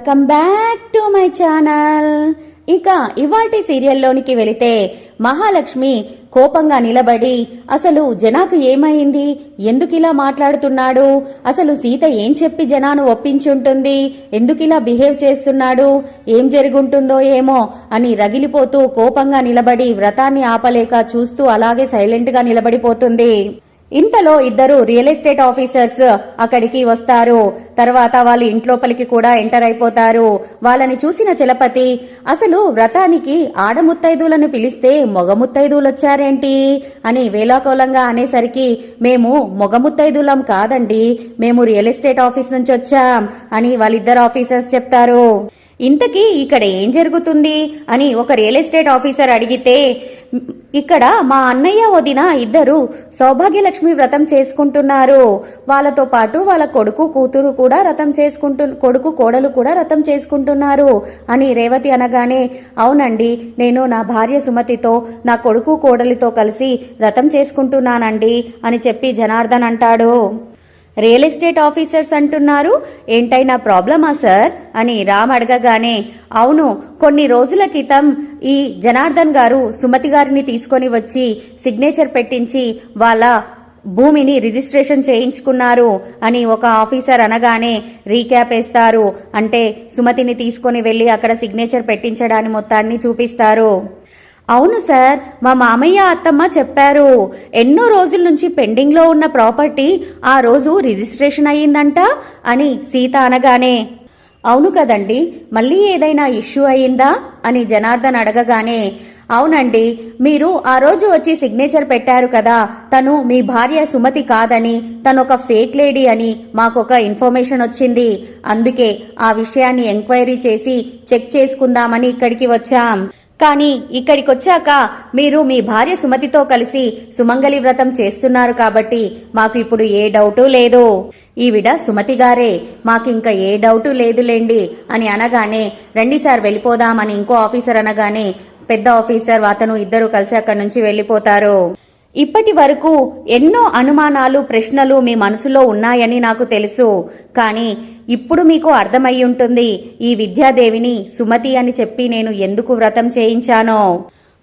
Welcome back to my channel ఇక ఇవాటి సీరియల్లోనికి వెళితే మహాలక్ష్మి కోపంగా నిలబడి అసలు జనాకు ఏమైంది? ఎందుకిలా మాట్లాడుతున్నాడు? అసలు సీత ఏం చెప్పి జనాను ఒప్పించుంటుంది? ఎందుకిలా బిహేవ్ చేస్తున్నాడు? ఏం జరుగుంటుందో ఏమో అని రగిలిపోతూ కోపంగా నిలబడి వ్రతాన్ని ఆపలేక చూస్తూ అలాగే సైలెంట్గా నిలబడిపోతుంది. ఇంతలో ఇద్దరు రియల్ ఎస్టేట్ ఆఫీసర్స్ అక్కడికి వస్తారు. తర్వాత వాళ్ళు ఇంట్లోపలికి కూడా ఎంటర్ అయిపోతారు. వాళ్ళని చూసిన చలపతి అసలు వ్రతానికి ఆడముత్తైదులను పిలిస్తే మొగ వచ్చారేంటి? అని వేలాకోలంగా అనేసరికి మేము మొగ ముత్తైదులం కాదండి. మేము రియల్ ఎస్టేట్ ఆఫీస్ నుంచి వచ్చాం అని వాళ్ళిద్దరు ఆఫీసర్స్ చెప్తారు. ఇంతకీ ఇక్కడ ఏం జరుగుతుంది అని ఒక రియల్ ఎస్టేట్ ఆఫీసర్ అడిగితే ఇక్కడ మా అన్నయ్య వదిన ఇద్దరు సౌభాగ్యలక్ష్మి వ్రతం చేసుకుంటున్నారు. వాళ్ళతో పాటు వాళ్ళ కొడుకు కూతురు కూడా వ్రతం చేసుకుంటు కొడుకు కోడలు కూడా వ్రతం చేసుకుంటున్నారు అని రేవతి అనగానే అవునండి నేను నా భార్య సుమతితో నా కొడుకు కోడలితో కలిసి వ్రతం చేసుకుంటున్నానండి అని చెప్పి జనార్దన్ అంటాడు. రియల్ ఎస్టేట్ ఆఫీసర్స్ అంటున్నారు. ఏంటైనా ప్రాబ్లమా సార్? అని రామ్ అడగగానే అవును కొన్ని రోజుల క్రితం ఈ జనార్దన్ గారు సుమతి గారిని తీసుకొని వచ్చి సిగ్నేచర్ పెట్టించి వాళ్ళ భూమిని రిజిస్ట్రేషన్ చేయించుకున్నారు అని ఒక ఆఫీసర్ అనగానే రీక్యాప్ వేస్తారు. అంటే సుమతిని తీసుకొని వెళ్ళి అక్కడ సిగ్నేచర్ పెట్టించడాన్ని మొత్తాన్ని చూపిస్తారు. అవును సార్ మా మామయ్య అత్తమ్మ చెప్పారు. ఎన్నో రోజుల నుంచి పెండింగ్లో ఉన్న ప్రాపర్టీ ఆ రోజు రిజిస్ట్రేషన్ అయ్యిందంట అని సీత అనగానే. అవును కదండి మళ్ళీ ఏదైనా ఇష్యూ అయ్యిందా అని జనార్దన్ అడగగానే. అవునండి మీరు ఆ రోజు వచ్చి సిగ్నేచర్ పెట్టారు కదా తను మీ భార్య సుమతి కాదని తను ఒక ఫేక్ లేడీ అని మాకొక ఇన్ఫర్మేషన్ వచ్చింది. అందుకే ఆ విషయాన్ని ఎంక్వైరీ చేసి చెక్ చేసుకుందామని ఇక్కడికి వచ్చాం. కానీ ఇక్కడికి వచ్చాక మీరు మీ భార్య సుమతితో కలిసి సుమంగలి వ్రతం చేస్తున్నారు కాబట్టి మాకు ఇప్పుడు ఏ డౌటు లేదు. ఈవిడ సుమతి గారే మాకింకా ఏ డౌటు లేదులేండి అని అనగానే రండి సార్ వెళ్ళిపోదామని ఇంకో ఆఫీసర్ అనగానే పెద్ద ఆఫీసర్ అతను ఇద్దరు కలిసి అక్కడి నుంచి వెళ్ళిపోతారు. ఇప్పటి వరకు ఎన్నో అనుమానాలు ప్రశ్నలు మీ మనసులో ఉన్నాయని నాకు తెలుసు. కానీ ఇప్పుడు మీకు అర్థమై ఉంటుంది ఈ విద్యాదేవిని సుమతి అని చెప్పి నేను ఎందుకు వ్రతం చేయించానో.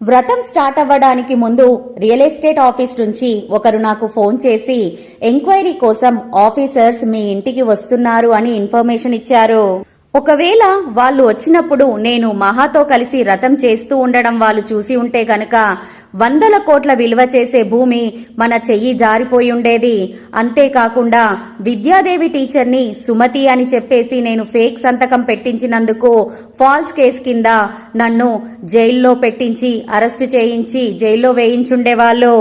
వ్రతం స్టార్ట్ అవ్వడానికి ముందు రియల్ ఎస్టేట్ ఆఫీస్ నుంచి ఒకరు నాకు ఫోన్ చేసి ఎంక్వైరీ కోసం ఆఫీసర్స్ మీ ఇంటికి వస్తున్నారు అని ఇన్ఫర్మేషన్ ఇచ్చారు. ఒకవేళ వాళ్ళు వచ్చినప్పుడు నేను మహాతో కలిసి రథం చేస్తూ ఉండడం వాళ్ళు చూసి ఉంటే గనక వందల కోట్ల విలువ చేసే భూమి మన చెయ్యి జారిపోయి ఉండేది అంతేకాకుండా విద్యాదేవి టీచర్ని సుమతి అని చెప్పేసి నేను ఫేక్ సంతకం పెట్టించినందుకు ఫాల్స్ కేసు కింద నన్ను జైల్లో పెట్టించి అరెస్ట్ చేయించి జైల్లో వేయించుండేవాళ్ళు.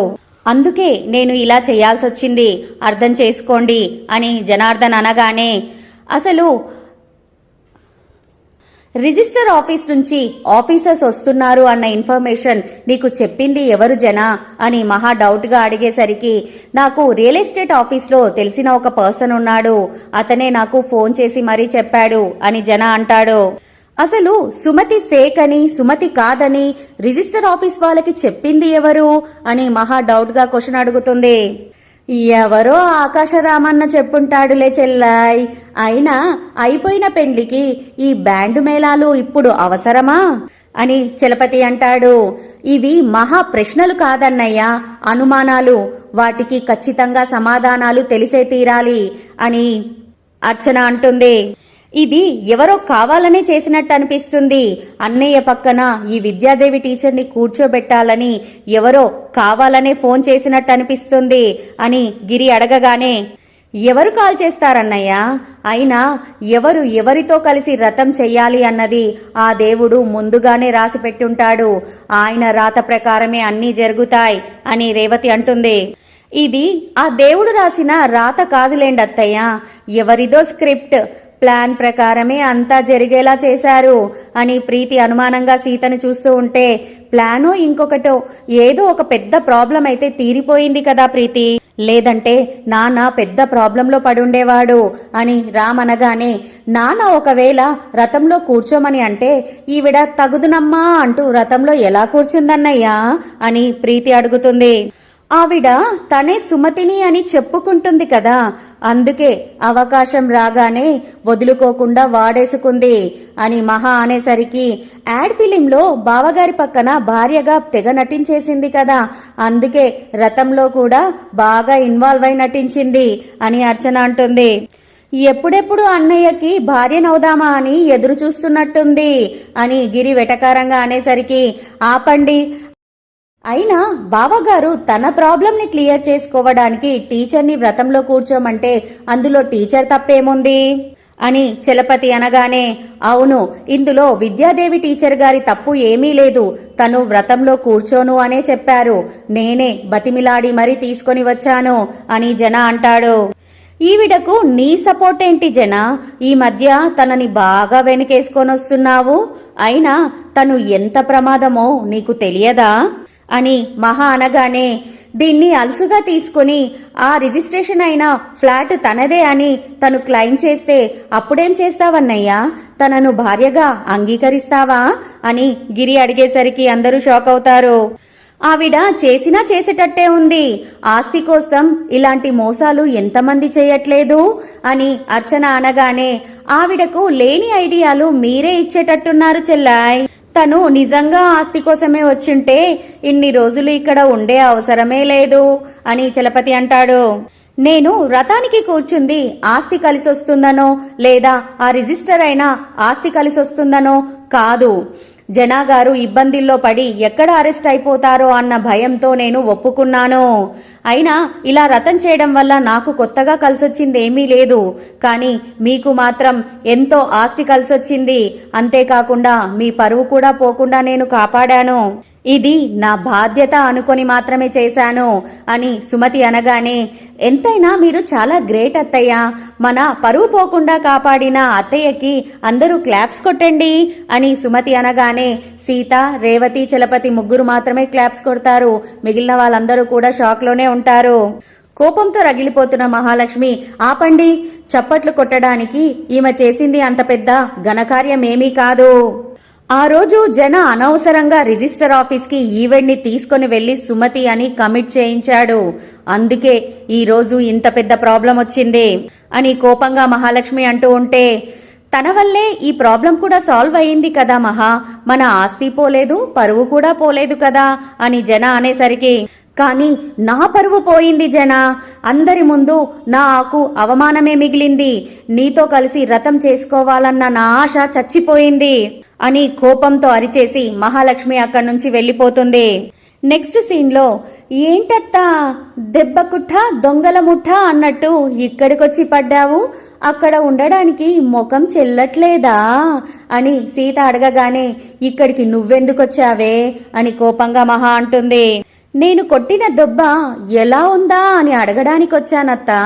అందుకే నేను ఇలా చేయాల్సి వచ్చింది అర్థం చేసుకోండి అని జనార్దన్ అనగానే అసలు రిజిస్టర్ ఆఫీస్ నుంచి ఆఫీసర్స్ వస్తున్నారు అన్న ఇన్ఫర్మేషన్ నీకు చెప్పింది ఎవరు జనా అని మహా డౌట్గా అడిగేసరికి నాకు రియల్ ఎస్టేట్ ఆఫీస్లో తెలిసిన ఒక పర్సన్ ఉన్నాడు. అతనే నాకు ఫోన్ చేసి మరీ చెప్పాడు అని జన అంటాడు. అసలు సుమతి ఫేక్ అని సుమతి కాదని రిజిస్టర్ ఆఫీస్ వాళ్ళకి చెప్పింది ఎవరు అని మహా డౌట్గా క్వశ్చన్ అడుగుతుంది. ఎవరో ఆకాశరామన్న చెప్పుంటాడులే చెల్లాయ్. అయినా అయిపోయిన పెండ్లికి ఈ బ్యాండు మేళాలు ఇప్పుడు అవసరమా? అని చలపతి అంటాడు. ఇవి మహా ప్రశ్నలు కాదన్నయ్యా. అనుమానాలు. వాటికి ఖచ్చితంగా సమాధానాలు తెలిసే తీరాలి అని అర్చన అంటుంది. ఇది ఎవరో కావాలనే చేసినట్టు అనిపిస్తుంది. అన్నయ్య పక్కన ఈ విద్యాదేవి టీచర్ని కూర్చోబెట్టాలని ఎవరో కావాలనే ఫోన్ చేసినట్టు అనిపిస్తుంది అని గిరి అడగగానే ఎవరు కాల్ చేస్తారన్నయ్య? అయినా ఎవరు ఎవరితో కలిసి రథం చెయ్యాలి అన్నది ఆ దేవుడు ముందుగానే రాసి పెట్టుంటాడు. ఆయన రాత ప్రకారమే అన్నీ జరుగుతాయి అని రేవతి అంటుంది. ఇది ఆ దేవుడు రాసిన రాత కాదులేండి అత్తయ్య ఎవరిదో స్క్రిప్ట్ ప్లాన్ ప్రకారమే అంతా జరిగేలా చేశారు అని ప్రీతి అనుమానంగా సీతను చూస్తూ ఉంటే ప్లాను ఇంకొకటో? ఏదో ఒక పెద్ద ప్రాబ్లం అయితే తీరిపోయింది కదా ప్రీతి. లేదంటే నాన్న పెద్ద ప్రాబ్లంలో పడుండేవాడు అని రామనగానే నాన్న ఒకవేళ రథంలో కూర్చోమని అంటే ఈవిడ తగుదునమ్మా అంటూ రథంలో ఎలా కూర్చుందన్నయ్యా అని ప్రీతి అడుగుతుంది. ఆవిడ తనే సుమతిని అని చెప్పుకుంటుంది కదా అందుకే అవకాశం రాగానే వదులుకోకుండా వాడేసుకుంది అని మహా అనేసరికి యాడ్ ఫిలింలో బావగారి పక్కన భార్యగా తెగ నటించేసింది కదా. అందుకే రథంలో కూడా బాగా ఇన్వాల్వ్ అయి నటించింది అని అర్చన అంటుంది. ఎప్పుడెప్పుడు అన్నయ్యకి భార్యనవుదామా అని ఎదురు చూస్తున్నట్టుంది అని గిరి వెటకారంగా అనేసరికి ఆపండి అయినా బావగారు తన ప్రాబ్లంని క్లియర్ చేసుకోవడానికి టీచర్ని వ్రతంలో కూర్చోమంటే అందులో టీచర్ తప్పేముంది? అని చలపతి అనగానే అవును ఇందులో విద్యాదేవి టీచర్ గారి తప్పు ఏమీ లేదు. తను వ్రతంలో కూర్చోను అనే చెప్పారు. నేనే బతిమిలాడి మరీ తీసుకొని వచ్చాను అని జన అంటాడు. ఈవిడకు నీ సపోర్ట్ ఏంటి జన? ఈ మధ్య తనని బాగా వెనకేసుకొనొస్తున్నావు. అయినా తను ఎంత ప్రమాదమో నీకు తెలియదా? అని మహా అనగానే దీన్ని అలుసుగా తీసుకుని ఆ రిజిస్ట్రేషన్ అయిన ఫ్లాట్ తనదే అని తను క్లెయిమ్ చేస్తే అప్పుడేం చేస్తావన్నయ్యా? తనను భార్యగా అంగీకరిస్తావా? అని గిరి అడిగేసరికి అందరూ షాక్ అవుతారు. ఆవిడ చేసినా చేసేటట్టే ఉంది. ఆస్తి కోసం ఇలాంటి మోసాలు ఎంతమంది చేయట్లేదు? అని అర్చన అనగానే ఆవిడకు లేని ఐడియాలు మీరే ఇచ్చేటట్టున్నారు చెల్లాయ్. తను నిజంగా ఆస్తి కోసమే వచ్చుంటే ఇన్ని రోజులు ఇక్కడ ఉండే అవసరమే లేదు అని చలపతి అంటాడు. నేను రథానికి కూర్చుంది ఆస్తి కలిసొస్తుందనో లేదా ఆ రిజిస్టర్ అయినా ఆస్తి కలిసొస్తుందనో కాదు. జనాగారు ఇబ్బందిల్లో పడి ఎక్కడ అరెస్ట్ అయిపోతారో అన్న భయంతో నేను ఒప్పుకున్నాను. అయినా ఇలా రతం చేయడం వల్ల నాకు కొత్తగా కలిసొచ్చింది ఏమీ లేదు. కానీ మీకు మాత్రం ఎంతో ఆస్తి కలిసొచ్చింది. అంతేకాకుండా మీ పరువు కూడా పోకుండా నేను కాపాడాను. ఇది నా బాధ్యత అనుకొని మాత్రమే చేశాను అని సుమతి అనగానే ఎంతైనా మీరు చాలా గ్రేట్ అత్తయ్య. మన పరువు పోకుండా కాపాడిన అత్తయ్యకి అందరూ క్లాప్స్ కొట్టండి అని సుమతి అనగానే సీత రేవతి చలపతి ముగ్గురు మాత్రమే క్లాప్స్ కొడతారు. మిగిలిన వాళ్ళందరూ కూడా షాక్లోనే ఉంటారు. కోపంతో రగిలిపోతున్న మహాలక్ష్మి ఆపండి. చప్పట్లు కొట్టడానికి ఈమె చేసింది అంత పెద్ద ఘనకార్యమేమీ కాదు. ఆ రోజు జన అనవసరంగా రిజిస్టర్ ఆఫీస్కి ఈవెంట్ని తీసుకుని వెళ్ళి సుమతి అని కమిట్ చేయించాడు. అందుకే ఈ రోజు ఇంత పెద్ద ప్రాబ్లం వచ్చింది అని కోపంగా మహాలక్ష్మి అంటూ ఉంటే తన వల్లే ఈ ప్రాబ్లం కూడా సాల్వ్ అయింది కదా మహా మన ఆస్తి పోలేదు పరువు కూడా పోలేదు కదా అని జన అనేసరికి కానీ నా పరువు పోయింది జన. అందరి ముందు నాకు అవమానమే మిగిలింది. నీతో కలిసి రథం చేసుకోవాలన్న నా ఆశ చచ్చిపోయింది అని కోపంతో అరిచేసి మహాలక్ష్మి అక్కడి నుంచి వెళ్ళిపోతుంది. నెక్స్ట్ సీన్లో ఏంటత్తా దెబ్బకుట్ట దొంగల ముఠ అన్నట్టు ఇక్కడికొచ్చి పడ్డావు? అక్కడ ఉండడానికి ముఖం చెల్లట్లేదా? అని సీత అడగగానే ఇక్కడికి నువ్వెందుకొచ్చావే? అని కోపంగా మహా అంటుంది. నేను కొట్టిన దెబ్బ ఎలా ఉందా అని అడగడానికి వచ్చానత్తా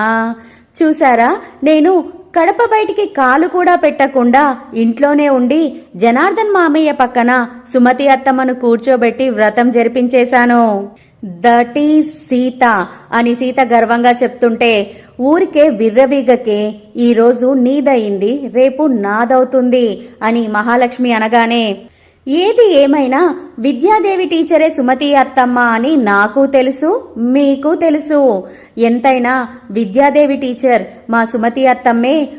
చూసారా నేను కడప బయటికి కాలు కూడా పెట్టకుండా ఇంట్లోనే ఉండి జనార్దన్ మామయ్య పక్కన సుమతి అత్తమ్మను కూర్చోబెట్టి వ్రతం జరిపించేశాను. దట్ ఈజ్ సీత అని సీత గర్వంగా చెప్తుంటే ఊరికే విర్రవీగకే ఈరోజు నీదయింది రేపు నాదవుతుంది అని మహాలక్ష్మి అనగానే ఏది ఏమైనా విద్యాదేవి టీచరే సుమతి అత్తమ్మ అని నాకు తెలుసు మీకు తెలుసు. ఎంతైనా విద్యాదేవి టీచర్ మా సుమతి అత్తమ్మే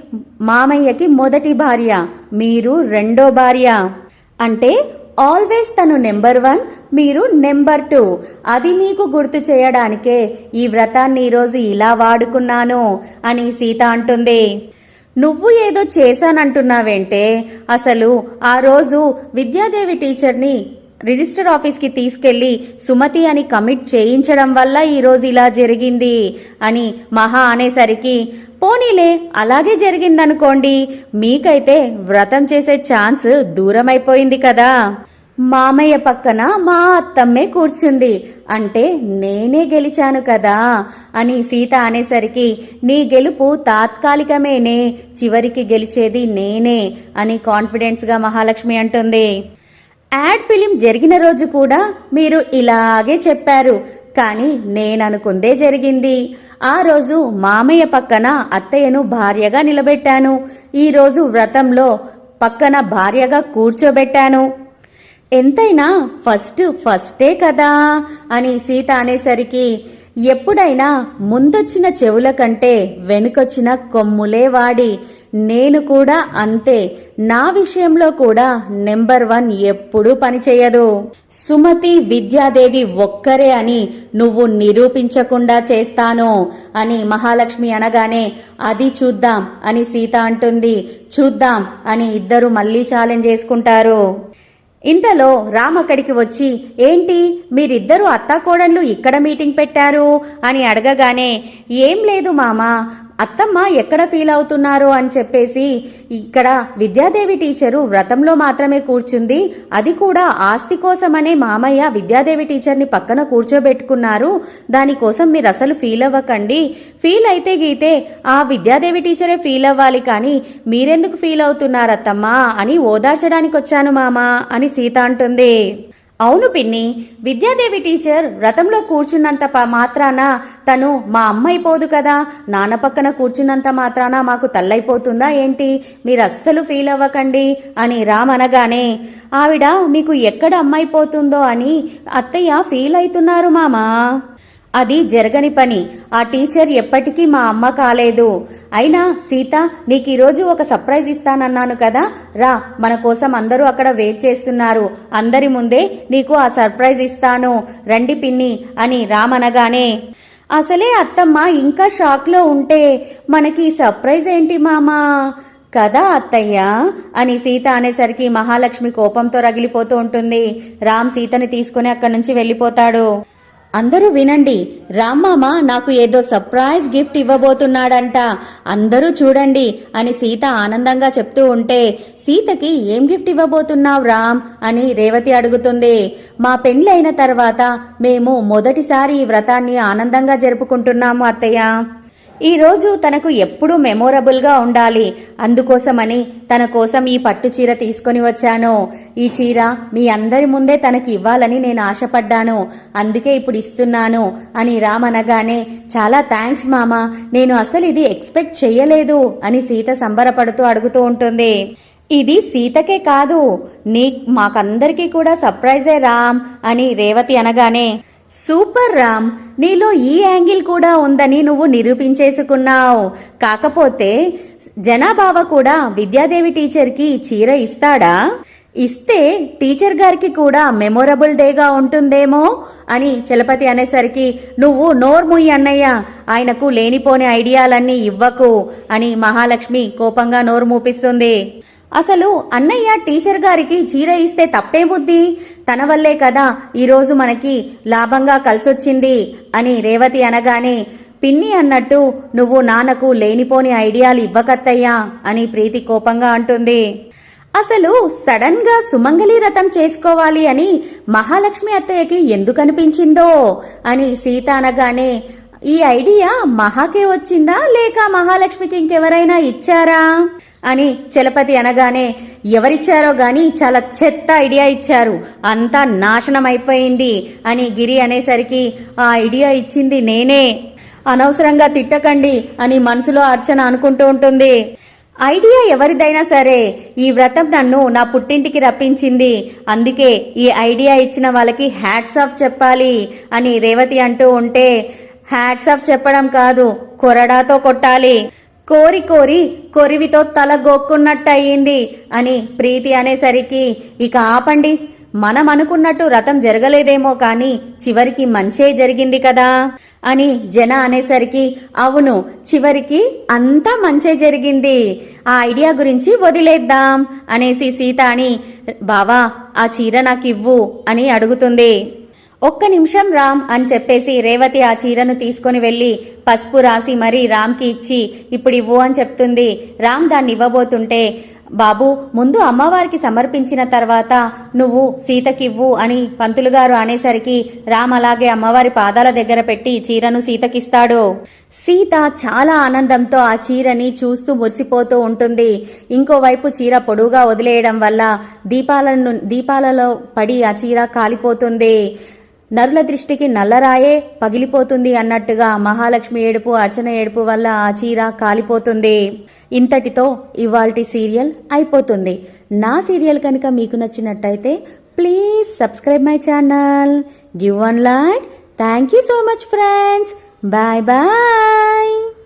మామయ్యకి మొదటి భార్య మీరు రెండో భార్య. అంటే ఆల్వేస్ తను నెంబర్ వన్ మీరు నెంబర్ టూ. అది మీకు గుర్తు చేయడానికే ఈ వ్రతాన్ని ఈరోజు ఇలా వాడుకున్నాను అని సీత అంటుంది. నువ్వు ఏదో చేశానంటున్నావేంటే అసలు ఆ రోజు విద్యాదేవి టీచర్ని రిజిస్టర్ ఆఫీస్కి తీసుకెళ్ళి సుమతి అని కమిట్ చేయించడం వల్ల ఈరోజు ఇలా జరిగింది అని మహా అనేసరికి పోనీలే అలాగే జరిగిందనుకోండి మీకైతే వ్రతం చేసే ఛాన్స్ దూరమైపోయింది కదా. మామయ్య పక్కన మా అత్తమ్మే కూర్చుంది. అంటే నేనే గెలిచాను కదా అని సీత అనేసరికి నీ గెలుపు తాత్కాలికమేనే చివరికి గెలిచేది నేనే అని కాన్ఫిడెన్స్గా మహాలక్ష్మి అంటుంది. యాడ్ ఫిలిం జరిగిన రోజు కూడా మీరు ఇలాగే చెప్పారు కానీ నేననుకుందే జరిగింది. ఆ రోజు మామయ్య పక్కన అత్తయ్యను భార్యగా నిలబెట్టాను. ఈరోజు వ్రతంలో పక్కన భార్యగా కూర్చోబెట్టాను. ఎంతైనా ఫస్ట్ ఫస్టే కదా? అని సీత అనేసరికి ఎప్పుడైనా ముందొచ్చిన చెవుల కంటే వెనుకొచ్చిన కొమ్ములే వాడి నేను కూడా అంతే నా విషయంలో కూడా నెంబర్ వన్ ఎప్పుడూ పనిచేయదు సుమతి విద్యాదేవి ఒక్కరే అని నువ్వు నిరూపించకుండా చేస్తాను అని మహాలక్ష్మి అనగానే అది చూద్దాం అని సీత అంటుంది. చూద్దాం అని ఇద్దరు మళ్ళీ ఛాలెంజ్ చేసుకుంటారు. ఇంతలో రామ్ అక్కడికి వచ్చి ఏంటి మీరిద్దరూ అత్తాకోడళ్ళు ఇక్కడ మీటింగ్ పెట్టారు? అని అడగగానే ఏం లేదు మామా అత్తమ్మ ఎక్కడ ఫీల్ అవుతున్నారు అని చెప్పేసి ఇక్కడ విద్యాదేవి టీచరు వ్రతంలో మాత్రమే కూర్చుంది. అది కూడా ఆస్తి కోసమనే మామయ్య విద్యాదేవి టీచర్ని పక్కన కూర్చోబెట్టుకున్నారు. దానికోసం మీరు అసలు ఫీల్ అవ్వకండి. ఫీల్ అయితే గీతే ఆ విద్యాదేవి టీచరే ఫీల్ అవ్వాలి కానీ మీరెందుకు ఫీల్ అవుతున్నారు అత్తమ్మా అని ఓదార్చడానికి వచ్చాను మామా అని సీత అంటుంది. అవును పిన్ని విద్యాదేవి టీచర్ వ్రతంలో కూర్చున్నంత ప- మాత్రాన తను మా అమ్మైపోదు కదా. నాన్న పక్కన కూర్చున్నంత మాత్రాన మాకు తల్లైపోతుందా ఏంటి? మీరు అస్సలు ఫీల్ అవ్వకండి అని రామ్ అనగానే ఆవిడ మీకు ఎక్కడ అమ్మైపోతుందో అని అత్తయ్య ఫీల్ అవుతున్నారు మామా? అది జరగని పని. ఆ టీచర్ ఎప్పటికీ మా అమ్మ కాలేదు. అయినా సీత నీకు ఈరోజు ఒక సర్ప్రైజ్ ఇస్తానన్నాను కదా? రా మన కోసం అందరూ అక్కడ వెయిట్ చేస్తున్నారు. అందరి ముందే నీకు ఆ సర్ప్రైజ్ ఇస్తాను. రండి పిన్ని అని రామనగానే అసలే అత్తమ్మ ఇంకా షాక్లో ఉంటే మనకి సర్ప్రైజ్ ఏంటి మామా? కదా అత్తయ్య అని సీత అనేసరికి మహాలక్ష్మి కోపంతో రగిలిపోతూ ఉంటుంది. రామ్ సీతని తీసుకుని అక్కడి నుంచి వెళ్ళిపోతాడు. అందరూ వినండి రామ్మామ నాకు ఏదో సర్ప్రైజ్ గిఫ్ట్ ఇవ్వబోతున్నాడంట. అందరూ చూడండి అని సీత ఆనందంగా చెప్తూ ఉంటే సీతకి ఏం గిఫ్ట్ ఇవ్వబోతున్నావు రామ్? అని రేవతి అడుగుతుంది. మా పెండ్లైన తర్వాత మేము మొదటిసారి ఈ వ్రతాన్ని ఆనందంగా జరుపుకుంటున్నాము అత్తయ్య. ఈరోజు తనకు ఎప్పుడూ మెమోరబుల్గా ఉండాలి. అందుకోసమని తన కోసం ఈ పట్టు చీర తీసుకొని వచ్చాను. ఈ చీర మీ అందరి ముందే తనకి ఇవ్వాలని నేను ఆశపడ్డాను. అందుకే ఇప్పుడు ఇస్తున్నాను అని రామ్ అనగానే చాలా థ్యాంక్స్ మామా. నేను అసలు ఇది ఎక్స్పెక్ట్ చెయ్యలేదు అని సీత సంబరపడుతూ అడుగుతూ ఉంటుంది. ఇది సీతకే కాదు. నీ మాకందరికీ కూడా సర్ప్రైజే రామ్ అని రేవతి అనగానే సూపర్ రామ్ నీలో ఈ యాంగిల్ కూడా ఉందని నువ్వు నిరూపించేసుకున్నావు. కాకపోతే జనాభావ కూడా విద్యాదేవి టీచర్కి చీర ఇస్తాడా? ఇస్తే టీచర్ గారికి కూడా మెమొరబుల్ డేగా ఉంటుందేమో? అని చలపతి అనేసరికి నువ్వు నోర్ముయ్యి అన్నయ్య ఆయనకు లేనిపోని ఐడియాలన్నీ ఇవ్వకు అని మహాలక్ష్మి కోపంగా నోరు మూపిస్తుంది. అసలు అన్నయ్య టీచర్ గారికి చీర ఇస్తే తప్పే బుద్ధి? తన వల్లే కదా ఈరోజు మనకి లాభంగా కలిసొచ్చింది అని రేవతి అనగానే పిన్ని అన్నట్టు నువ్వు నాన్నకు లేనిపోని ఐడియాలు ఇవ్వకత్తయ్యా అని ప్రీతి కోపంగా అంటుంది. అసలు సడన్గా సుమంగళి రథం చేసుకోవాలి అని మహాలక్ష్మి అత్తయ్యకి ఎందుకు అనిపించిందో అని సీత అనగానే ఈ ఐడియా మహాకే వచ్చిందా లేక మహాలక్ష్మికి ఇంకెవరైనా ఇచ్చారా? అని చలపతి అనగానే ఎవరిచ్చారో గాని చాలా చెత్త ఐడియా ఇచ్చారు. అంతా నాశనం అయిపోయింది అని గిరి అనేసరికి ఆ ఐడియా ఇచ్చింది నేనే. అనవసరంగా తిట్టకండి అని మనసులో అర్చన అనుకుంటూ ఉంటుంది. ఐడియా ఎవరిదైనా సరే ఈ వ్రతం నన్ను నా పుట్టింటికి రప్పించింది. అందుకే ఈ ఐడియా ఇచ్చిన వాళ్ళకి హ్యాట్స్ ఆఫ్ చెప్పాలి అని రేవతి అంటూ ఉంటే హ్యాట్స్ ఆఫ్ చెప్పడం కాదు కొరడాతో కొట్టాలి. కోరి కోరి కొరివితో తల గోక్కున్నట్టు అని ప్రీతి అనేసరికి ఇక ఆపండి. మనం అనుకున్నట్టు రథం జరగలేదేమో కానీ చివరికి మంచే జరిగింది కదా అని జన అనేసరికి అవును చివరికి అంతా మంచే జరిగింది. ఆ ఐడియా గురించి వదిలేద్దాం అనేసి సీత అని బావా ఆ చీర నాకు ఇవ్వు అని అడుగుతుంది. ఒక్క నిమిషం రామ్ అని చెప్పేసి రేవతి ఆ చీరను తీసుకొని వెళ్ళి పసుపు రాసి మరీ రామ్కి ఇచ్చి ఇప్పుడు ఇవ్వు అని చెప్తుంది. రామ్ దాన్ని ఇవ్వబోతుంటే బాబు ముందు అమ్మవారికి సమర్పించిన తర్వాత నువ్వు సీతకివ్వు అని పంతులు గారు అనేసరికి రామ్ అలాగే అమ్మవారి పాదాల దగ్గర పెట్టి చీరను సీతకిస్తాడు. సీత చాలా ఆనందంతో ఆ చీరని చూస్తూ మురిసిపోతూ ఉంటుంది. ఇంకోవైపు చీర పొడువుగా వదిలేయడం వల్ల దీపాలను దీపాలలో పడి ఆ చీర కాలిపోతుంది. నరుల దృష్టికి నల్లరాయే పగిలిపోతుంది అన్నట్టుగా మహాలక్ష్మి ఏడుపు అర్చన ఏడుపు వల్ల ఆ చీర కాలిపోతుంది. ఇంతటితో ఇవాల్టి సీరియల్ అయిపోతుంది. నా సీరియల్ కనుక మీకు నచ్చినట్టయితే please subscribe my channel. Give one like. Thank you so much friends. Bye bye.